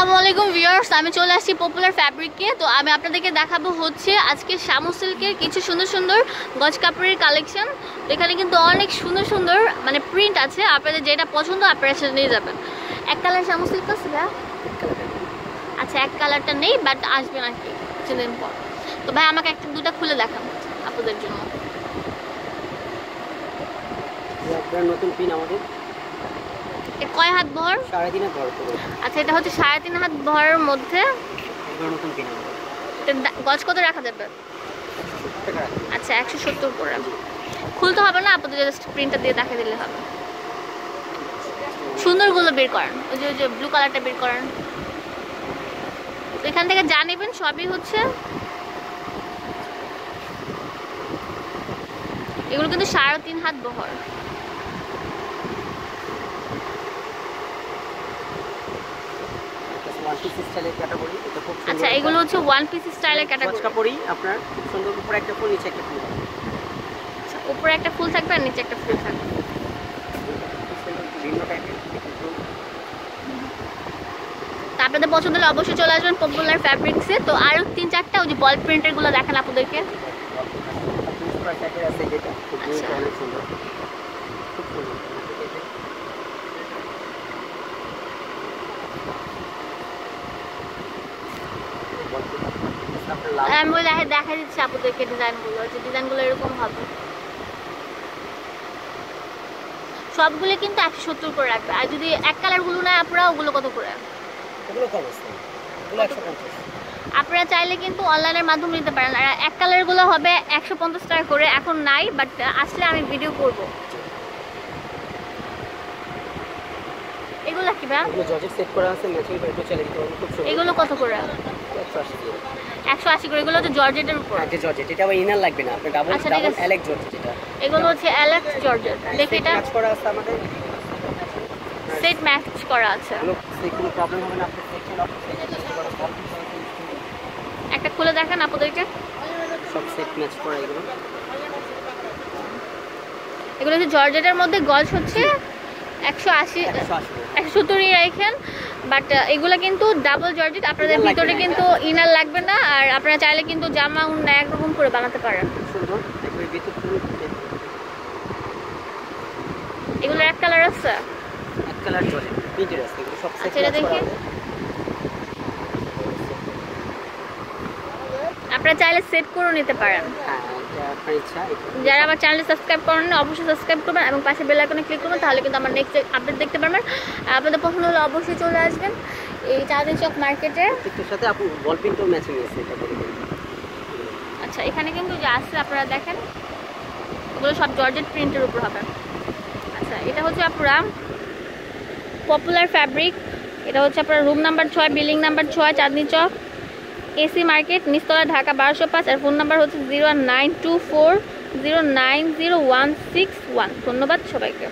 আসসালামু আলাইকুম ভিউয়ার্স, আমি চলে আসছি পপুলার ফ্যাব্রিককে তো আমি আপনাদেরকে দেখাবো হচ্ছে আজকে শামু সিল্কের কিছু সুন্দর সুন্দর গজ কাপড়ের কালেকশন এখানে কিন্তু অনেক সুন্দর সুন্দর মানে প্রিন্ট আছে, আপনাদের যেটা পছন্দ আপনারা সেটা নিয়ে যাবেন। এক কালার শামু সিল্ক আছে? আচ্ছা এক কালারটা নেই বাট আসবে নাকি? কিছুদিন পর। তো ভাই, আমাকে একটা, দুটা খুলে দেখান আপনাদের জন্য। নতুন পিন আমাদের? কয় হাত ভর? আচ্ছা এটা হচ্ছে সাড়ে তিন হাত ভরের মধ্যে গজ কত রাখা যাবে? আচ্ছা একশো সত্তর করে। খুলতে হবে না? আপনাদের জাস্ট প্রিন্টটা দিয়ে দেখে দিলে হবে। সুন্দরগুলো বের করেন। ওই যে ওই যে ব্লু কালারটা বের করেন। এখান থেকে যা নেবেন সবই হচ্ছে এগুলো কিন্তু সাড়ে তিন হাত বহর পিস স্টাইলের ক্যাটাগরি এটা খুব আচ্ছা এগুলো হচ্ছে ওয়ান পিস স্টাইলের ক্যাটাগরি কাপড়ই আপনার খুব সুন্দর উপরে একটা ফুল নিচে একটা ফুল। উপরে একটা ফুল থাকবে আর নিচে একটা ফুল থাকবে। তা আপনাদের পছন্দ হলে অবশ্যই চলে আসবেন পপুলার ফ্যাব্রিক্সে তো আরও তিন চারটা ওই যে বল প্রিন্টেরগুলো দেখেন আপনাদেরকে। আচ্ছা। অনেক সুন্দর খুব সুন্দর আপনার লাল আমি দেখা দেখা দিচ্ছি আপনাদেরকে ডিজাইনগুলো যে ডিজাইনগুলো এরকম হবে। সবগুলো কিন্তু একশো সত্তর করে রাখবে। আর যদি এক কালারগুলো নেয় আপনারা ওগুলো কত করে? আপনারা চাইলে কিন্তু অনলাইনের মাধ্যমে নিতে পারেন। আর এক কালারগুলো হবে একশো পঞ্চাশ টাকা করে এখন নাই বাট আসলে আমি ভিডিও করব। এগুলো কি ভাই? এগুলো কত করে? একশো আশি করে এগুলো হচ্ছে জর্জেটের উপর। হ্যাঁ যে জর্জেট এটা আবার ইনার লাগবে না ডাবল আচ্ছা, ডাবল আছে। অ্যালেক জর্জেট এটা। এগুলো হচ্ছে অ্যালেক্স জর্জেট। দেখি এটা। ম্যাচ করা আছে আমাদের। সেট ম্যাচ করা আছে। কোনো প্রবলেম হবে না আপনি সেকশন অফ সব একটা খুলে দেখান আপনাদেরকে সব সেট ম্যাচ করা এগুলো। এগুলো হচ্ছে জর্জেটের মধ্যে গজ হচ্ছে। একশো আশি। একশো সত্তরই রাখেন বাট এগুলো কিন্তু ডাবল জর্জেট। আপনাদের ভিতরে কিন্তু ইনার লাগবে না আর আপনারা চাইলে কিন্তু জামা উন্না একরকম করে বানাতে পারেন। এগুলো এগুলোর এক কালার আছে? এক কালার জর্জেট। পিঙ্ক আছে। সেট আচ্ছা, এটা দেখি। আপনারা চাইলে সেট করে নিতে পারেন। যারা আমার চ্যানেলে সাবস্ক্রাইব করেন না, অবশ্যই সাবস্ক্রাইব করবেন এবং পাশে বেল আইকনে ক্লিক করবেন তাহলে কিন্তু আমার নেক্সট আপডেট দেখতে পারবেন। আপনাদের পছন্দ হলে অবশ্যই চলে আসবেন এই চাঁদিন চক মার্কেটে সাথে আপনি বল প্রিন্টও ম্যাচিং আছে এটা আচ্ছা এখানে কিন্তু যে আছে আপনারা দেখেন ওগুলো সব জর্জেট প্রিন্টের উপর হবে। আচ্ছা এটা হচ্ছে আপনারা পপুলার ফ্যাব্রিক এটা হচ্ছে আপনার রুম নাম্বার ছয় বিল্ডিং নাম্বার ছয় চাঁদনি চক। এসি মার্কেট নিস্তলা ঢাকা বারোশো পাঁচ আর ফোন নাম্বার হচ্ছে zero nine two four zero nine zero one six one. ধন্যবাদ সবাইকে।